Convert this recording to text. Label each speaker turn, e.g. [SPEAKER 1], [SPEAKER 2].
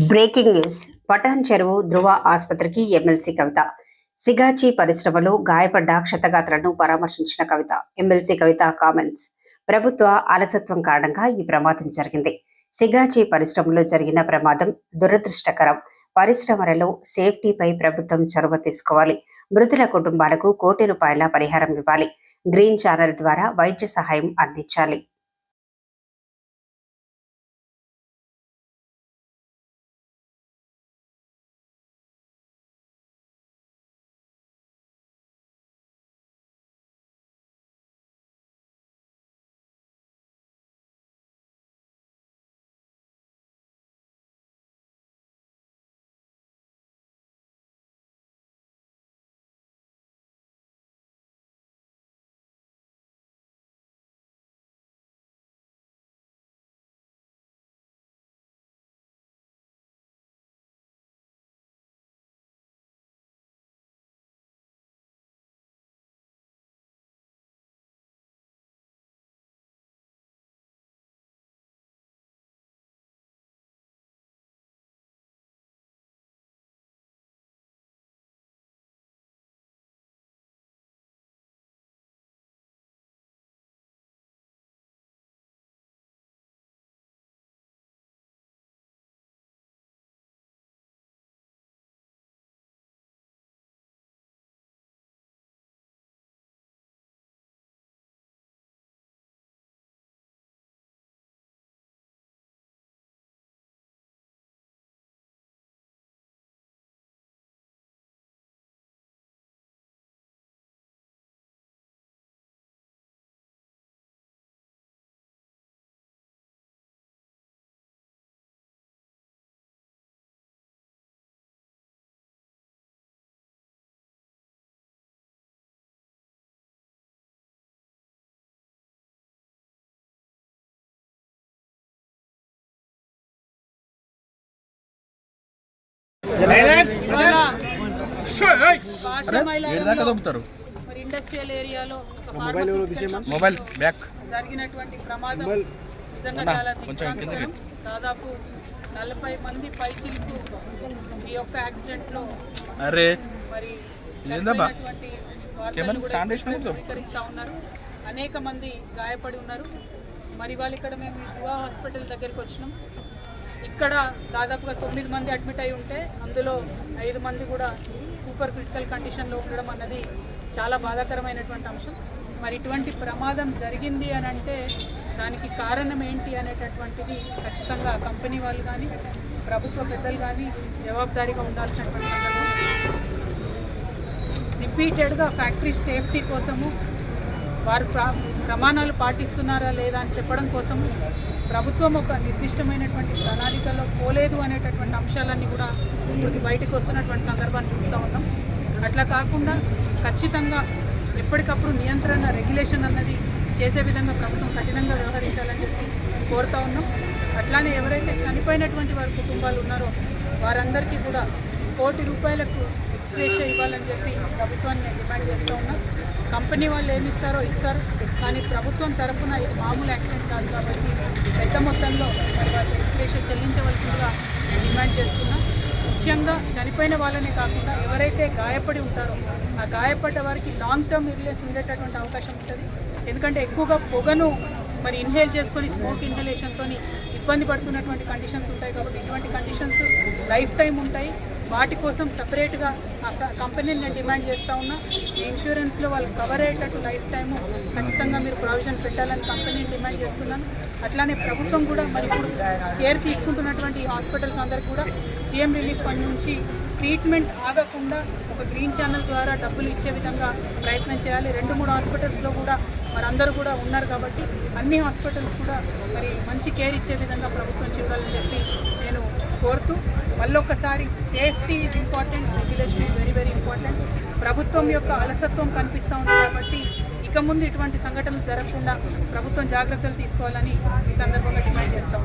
[SPEAKER 1] Breaking news. Patan చెరువు ధృవ ఆసుపత్రికి MLC కవిత. సిగాచి పరిశ్రమలో గాయపడ్డ క్షతగాత్రను పరామర్శించిన కవిత. ఎమ్మెల్సీ కవిత కామెంట్స్. ప్రభుత్వ అలసత్వం కారణంగా ఈ ప్రమాదం జరిగింది. సిగాచి పరిశ్రమలో జరిగిన ప్రమాదం దురదృష్టకరం. పరిశ్రమలలో సేఫ్టీపై ప్రభుత్వం చొరవ తీసుకోవాలి. మృతుల కుటుంబాలకు కోటి రూపాయల పరిహారం ఇవ్వాలి. గ్రీన్ ఛానల్ ద్వారా వైద్య సహాయం అందించాలి.
[SPEAKER 2] మరి ఇండస్ట్రియల్ ఏరియాలో
[SPEAKER 3] మొబైల్ బ్యాక్
[SPEAKER 2] జరిగినటువంటి ప్రమాదం నిజంగా చాలా దిగ్భ్రాంతికరం దాదాపు నలభై మంది పైచిలకు ఈ యొక్క యాక్సిడెంట్లో
[SPEAKER 3] అరే
[SPEAKER 2] మరి? ధృవీకరిస్తా ఉన్నారు. అనేక మంది గాయపడి ఉన్నారు. మరి వాళ్ళు ఇక్కడ మేము ధృవ హాస్పిటల్ దగ్గరికి వచ్చినాం. ఇక్కడ దాదాపుగా తొమ్మిది మంది అడ్మిట్ అయి ఉంటే అందులో ఐదు మంది కూడా సూపర్ క్రిటికల్ కండిషన్లో ఉండడం అన్నది చాలా బాధాకరమైనటువంటి అంశం. మరి ఇటువంటి ప్రమాదం జరిగింది అని అంటే దానికి కారణం ఏంటి అనేటటువంటిది ఖచ్చితంగా కంపెనీ వాళ్ళు కానీ ప్రభుత్వ పెద్దలు కానీ జవాబుదారీగా ఉండాల్సినటువంటి రిపీటెడ్గా ఫ్యాక్టరీ సేఫ్టీ కోసము వారు ప్రమాణాలు పాటిస్తున్నారా లేదా అని చెప్పడం కోసం ప్రభుత్వం ఒక నిర్దిష్టమైనటువంటి ప్రణాళికలో పోలేదు అనేటటువంటి అంశాలన్నీ కూడా ఇప్పటికి బయటకు వస్తున్నటువంటి సందర్భాన్ని చూస్తూ ఉన్నాం. అట్లా కాకుండా ఖచ్చితంగా ఎప్పటికప్పుడు నియంత్రణ రెగ్యులేషన్ అన్నది చేసే విధంగా ప్రభుత్వం కఠినంగా వ్యవహరించాలని చెప్పి కోరుతా ఉన్నాం. అట్లానే ఎవరైతే చనిపోయినటువంటి వారి కుటుంబాలు ఉన్నారో వారందరికీ కూడా కోటి రూపాయలకు ఎక్స్గ్రేషియా ఇవ్వాలని చెప్పి ప్రభుత్వాన్ని డిమాండ్ చేస్తూ ఉన్నాం. కంపెనీ వాళ్ళు ఏమి ఇస్తారో ఇస్తారు కానీ ప్రభుత్వం తరఫున ఇది మామూలు యాక్సిడెంట్ కాదు కాబట్టి పెద్ద మొత్తంలో మరి చెల్లించవలసిందిగా నేను డిమాండ్ చేస్తున్నా. ముఖ్యంగా చనిపోయిన వాళ్ళనే కాకుండా ఎవరైతే గాయపడి ఉంటారో ఆ గాయపడ్డ వారికి లాంగ్ టర్మ్ ఇర్లేస్ ఉండేటటువంటి అవకాశం ఉంటుంది. ఎందుకంటే ఎక్కువగా పొగను మరి ఇన్హేల్ చేసుకొని స్మోక్ ఇన్హలేషన్తో ఇబ్బంది పడుతున్నటువంటి కండిషన్స్ ఉంటాయి కాబట్టి ఇటువంటి కండిషన్స్ లైఫ్ టైం ఉంటాయి. వాటి కోసం సపరేట్గా కంపెనీని నేను డిమాండ్ చేస్తూ ఉన్నా. ఈ ఇన్సూరెన్స్లో వాళ్ళు కవర్ అయ్యేటట్టు లైఫ్ టైము ఖచ్చితంగా మీరు ప్రొవిజన్ పెట్టాలని కంపెనీని డిమాండ్ చేస్తున్నాను. అట్లానే ప్రభుత్వం కూడా మరి ఇప్పుడు కేర్ తీసుకుంటున్నటువంటి హాస్పిటల్స్ అందరు కూడా సీఎం రిలీఫ్ ఫండ్ నుంచి ట్రీట్మెంట్ ఆగకుండా ఒక గ్రీన్ ఛానల్ ద్వారా డబ్బులు ఇచ్చే విధంగా ప్రయత్నం చేయాలి. రెండు మూడు హాస్పిటల్స్లో కూడా మరి అందరూ కూడా ఉన్నారు కాబట్టి అన్ని హాస్పిటల్స్ కూడా మరి మంచి కేర్ ఇచ్చే విధంగా ప్రభుత్వం చూడాలని చెప్పి నేను కోరుతూ మళ్ళొక్కసారి safety is important regulation is very very important ప్రభుత్వం యొక్క అలసత్వం కనిపిస్తూ ఉంది కాబట్టి ఇక ముందు ఇటువంటి సంఘటనలు జరగకుండా ప్రభుత్వం జాగ్రత్తలు తీసుకోవాలని ఈ సందర్భంగా డిమాండ్ చేస్తాం